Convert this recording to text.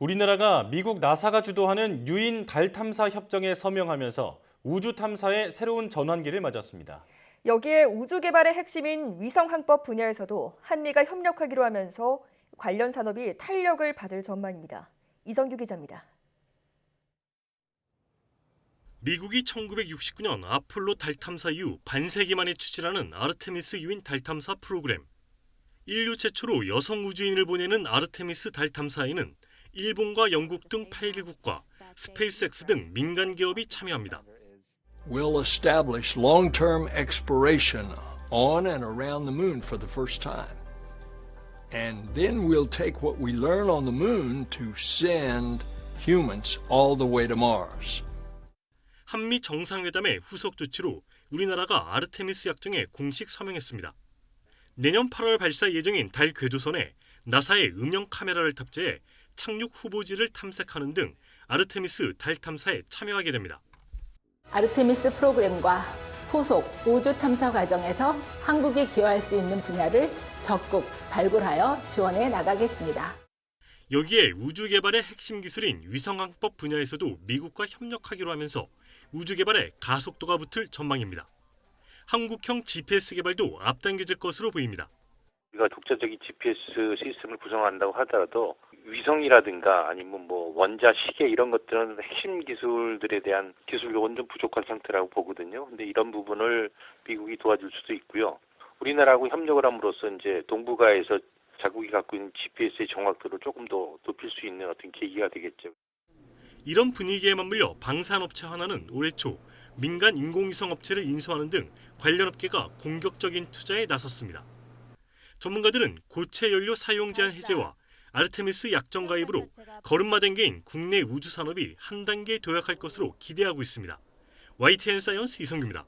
우리나라가 미국 나사가 주도하는 유인 달 탐사 협정에 서명하면서 우주 탐사의 새로운 전환기를 맞았습니다. 여기에 우주 개발의 핵심인 위성 항법 분야에서도 한미가 협력하기로 하면서 관련 산업이 탄력을 받을 전망입니다. 이성규 기자입니다. 미국이 1969년 아폴로 달 탐사 이후 반세기 만에 추진하는 아르테미스 유인 달 탐사 프로그램. 인류 최초로 여성 우주인을 보내는 아르테미스 달 탐사에는 일본과 영국 등 8개국과 스페이스X 등 민간 기업이 참여합니다. will establish long term exploration on and around the moon for the first time. And then we'll take what we learn on the moon to send humans all the way to Mars. 한미 정상회담의 후속 조치로 우리나라가 아르테미스 약정에 공식 서명했습니다. 내년 8월 발사 예정인 달 궤도선에 나사의 음영 카메라를 탑재해 착륙 후보지를 탐색하는 등 아르테미스 달 탐사에 참여하게 됩니다. 아르테미스 프로그램과 후속 우주 탐사 과정에서 한국이 기여할 수 있는 분야를 적극 발굴하여 지원해 나가겠습니다. 여기에 우주 개발의 핵심 기술인 위성항법 분야에서도 미국과 협력하기로 하면서 우주 개발에 가속도가 붙을 전망입니다. 한국형 GPS 개발도 앞당겨질 것으로 보입니다. 우리가 독자적인 GPS 시스템을 구성한다고 하더라도 위성이라든가 아니면 뭐 원자 시계 이런 것들은 핵심 기술들에 대한 기술 요건 좀 부족한 상태라고 보거든요. 근데 이런 부분을 미국이 도와줄 수도 있고요. 우리나라하고 협력을 함으로써 이제 동북아에서 자국이 갖고 있는 GPS의 정확도를 조금 더 높일 수 있는 어떤 계기가 되겠죠. 이런 분위기에 맞물려 방산업체 하나는 올해 초 민간 인공위성 업체를 인수하는 등 관련 업계가 공격적인 투자에 나섰습니다. 전문가들은 고체 연료 사용 제한 해제와 아르테미스 약정 가입으로 걸음마 단계인 국내 우주 산업이 한 단계 도약할 것으로 기대하고 있습니다. YTN 사이언스 이성규입니다.